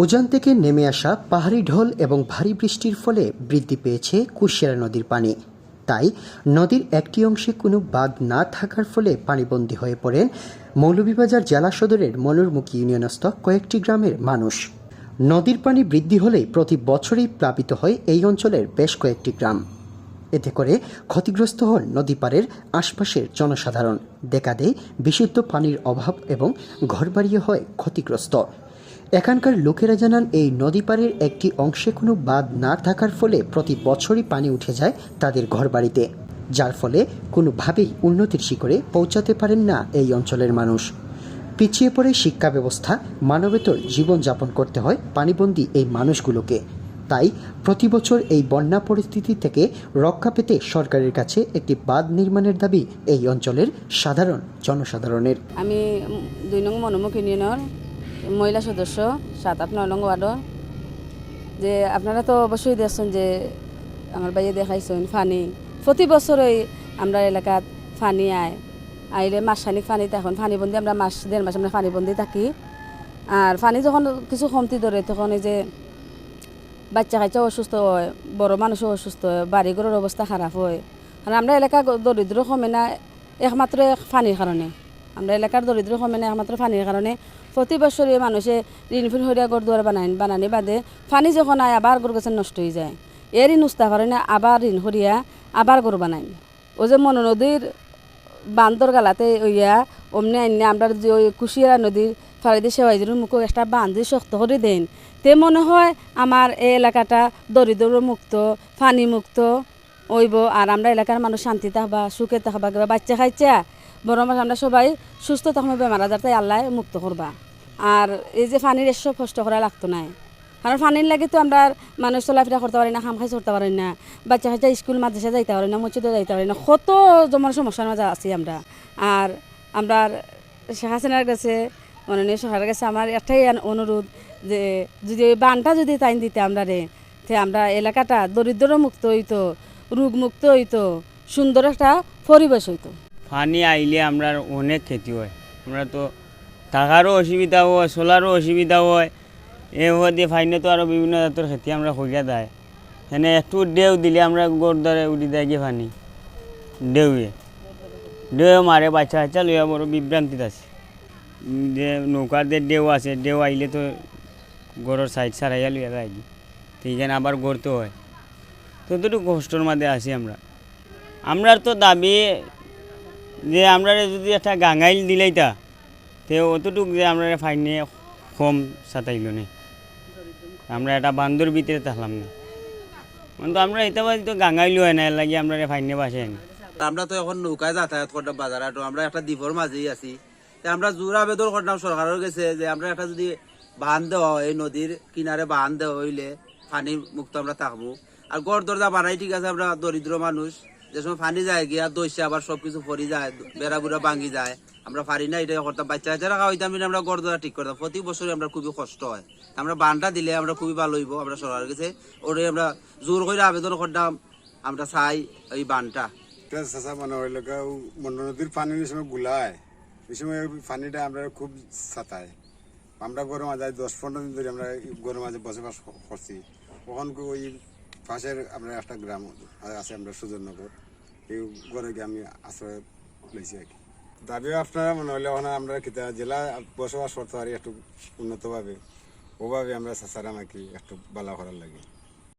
ওজান থেকে নেমে আসা পাহাড়ি ঢল এবং ভারী বৃষ্টির ফলে বৃদ্ধি পেয়েছে কুশিয়ারা নদীর পানি। তাই নদীর একটি অংশে কোনো বাঁধ না থাকার ফলে পানিবন্দী হয়ে পড়েন মৌলভীবাজার জেলা সদরের মনুরমুখী ইউনিয়নস্থ কয়েকটি গ্রামের মানুষ। নদীর পানি বৃদ্ধি হলে প্রতি বছরই প্লাবিত হয় এই অঞ্চলের বেশ কয়েকটি গ্রাম। এতে করে ক্ষতিগ্রস্ত হন নদী পাড়ের আশপাশের জনসাধারণ। দেখা দেয় বিশুদ্ধ পানির অভাব এবং ঘরবাড়িও হয় ক্ষতিগ্রস্ত। এখানকার লোকেরা জানান, এই নদী পাড়ের একটি অংশে কোনো বাঁধ না থাকার ফলে প্রতি বছরই পানি উঠে যায় তাদের ঘরবাড়িতে। যার ফলে কোনোভাবেই উন্নতির শিখরে পৌঁছাতে পারেন না এই অঞ্চলের মানুষ। পিছিয়ে পড়ে শিক্ষা ব্যবস্থা, মানবেতর জীবনযাপন করতে হয় পানিবন্দী এই মানুষগুলোকে। তাই প্রতি বছর এই বন্যা পরিস্থিতি থেকে রক্ষা পেতে সরকারের কাছে একটি বাঁধ নির্মাণের দাবি এই অঞ্চলের সাধারণ জনসাধারণের। আমি দুই নং মনোমুখ মহিলা সদস্য, সাত, আট, নয় নং ওয়ার্ডর যে আপনারা তো অবশ্যই দেখছেন যে আমার বাইরে দেখাইছেন ফানি। প্রতি বছরই আমরা এলাকাত ফানি আয়। আইলে মাসখানিক ফানি তখন ফানি বন্দি আমরা মাস, দেড় মাস আমরা ফানি বন্দি থাকি। আর ফানি যখন কিছু কমতি ধরে তখন এই যে বাচ্চা কাচ্চা অসুস্থ হয়, বড় মানুষও অসুস্থ হয় বাড়ি ঘরের অবস্থা খারাপ হয়। আর আমরা এলাকা দরিদ্র কমে না, একমাত্র ফানির কারণে। আমরা এলাকার দরিদ্র কমে না একমাত্র ফানির কারণে প্রতি বছরই মানুষে ঋণ ফির হরিয়া গড় দুয়ার বানাই বানানি বাদে ফানি যখন আয় আবার গড় গেছে নষ্ট হয়ে যায়। এরই নুস্তা কারণে আবার ঋণ হরিয়া আবার গড় বানাই। ও যে মনো নদীর বান্দর গালাতে ওইয়া অমনি আইনে আমরা যে ওই কুশিয়ারা নদীর ফারিদি সেবাইদের মুখে একটা বান্ধি শক্ত করে দেন। তে মনে হয় আমার এই এলাকাটা দরিদ্র মুক্ত, ফানি মুক্ত ওইব আর আমরা এলাকার মানুষ শান্তি থাকবা সুখে থাকবা, কিবা বাচ্চা খাইছা মাস আমরা সবাই সুস্থ থাকব বেমার তাই আল্লাহ মুক্ত করবা। আর এই যে ফানির এসব কষ্ট করা লাগতো নাই। কারণ ফানির লাগে তো আমরা মানুষ চলাফেরা করতে পারি না, খাম খাই করতে পারি না, বাচ্চা কাচ্চা স্কুল, মাদ্রাসা যাইতে পারি না, মসজিদে যাইতে পারি না, কত জমার সমস্যার মাঝে আছি আমরা। আর আমরা শেখ হাসিনার কাছে, মাননীয় সরকারের কাছে আমার একটাই অনুরোধ যে যদি এই বানটা যদি তাইন দিতে আমরা রে, তে আমরা এলাকাটা দরিদ্র মুক্ত হইতো রোগ মুক্ত হইতো, সুন্দর একটা পরিবেশ হইতো। পানি আইলে আমরা অনেক ক্ষতি হয়। আমরা তো থাকারও অসুবিধা হয় চলারও অসুবিধা হয়। এ দিয়ে ফাইনে তো আরও বিভিন্ন জাতের খেতি আমরা করিয়া দেয় সেনে একটু ডেউ দিলে আমরা গোর ধরে উঠি দেয় গিয়ে পানি। ডেউয়ে ডেউ মারে বাচ্চা বাচ্চা লইয়া বড় বিভ্রান্তিত আছে। যে নৌকার যে ডেউ আছে ডেউ আইলে তো গড়ের সাইড সারাইয়া লইয়া যায় কি তো এইখানে আবার গড়তে হয়। ততটুকু কষ্টর মাঝে আছি আমরা আমরার তো দাবি যে আমরা যদি একটা গাঙ্গাইল দিলেইতা, তে অতটুক যে আমরা ফাইনে কম সাতাইল আমরা একটা বান্দর ভিতরে থাকলাম না। কিন্তু আমরা এটা তো গাঙ্গাইল হয় না লাগি আমরা ফাইনে বাসে না। আমরা তো এখন নৌকায় যাতায়াত করতাম বাজার আমরা একটা দ্বীপর মাঝেই আছি। তা আমরা জোর আবেদন করতাম সরকারের কাছে যে আমরা একটা যদি বান দেওয়া হয় নদীর কিনারে বান দেওয়া হইলে পানি মুক্ত আমরা থাকব। আর গড় দরজা বানাই ঠিক আছে, আমরা দরিদ্র মানুষ। যে সময় পানি যায়, গিয়া দইছে, আবার সবকিছু পরি যায় বেড়া বুড়া ভাঙি যায়। আমরা পারি না, এটা করতাম, বাচ্চা বাচ্চা রাখা হইতাম আমরা গড় ঠিক করতাম। প্রতি বছরে আমরা খুবই কষ্ট হয়। আমরা বানটা দিলে আমরা খুবই ভালো হইব, আমরা সরকারের কাছে। ওরে আমরা জোর করে আবেদন করতাম, আমরা চাই এই বানটা চাষা মানে হইল নদীর পানি সময় গুলায়। এই সময় ওই পানিটা আমরা খুব সাতায় আমরা গরম মাঝে দশ পনেরো দিন ধরে আমরা গরম মাঝে বসবাস করছি। তখন কি ওই পাশের আপনার একটা গ্রাম আছে আমরা সুজননগর। এই ঘরে গিয়ে আমি আশ্রয় লইছি আর কি। দাবিও আপনারা মনে হলে ওখানে আমরা কিতা জেলা বসবাস করতে পারি একটু উন্নতভাবে। ওভাবে আমরা সাসারাম আর কি একটু বালা করার লাগে।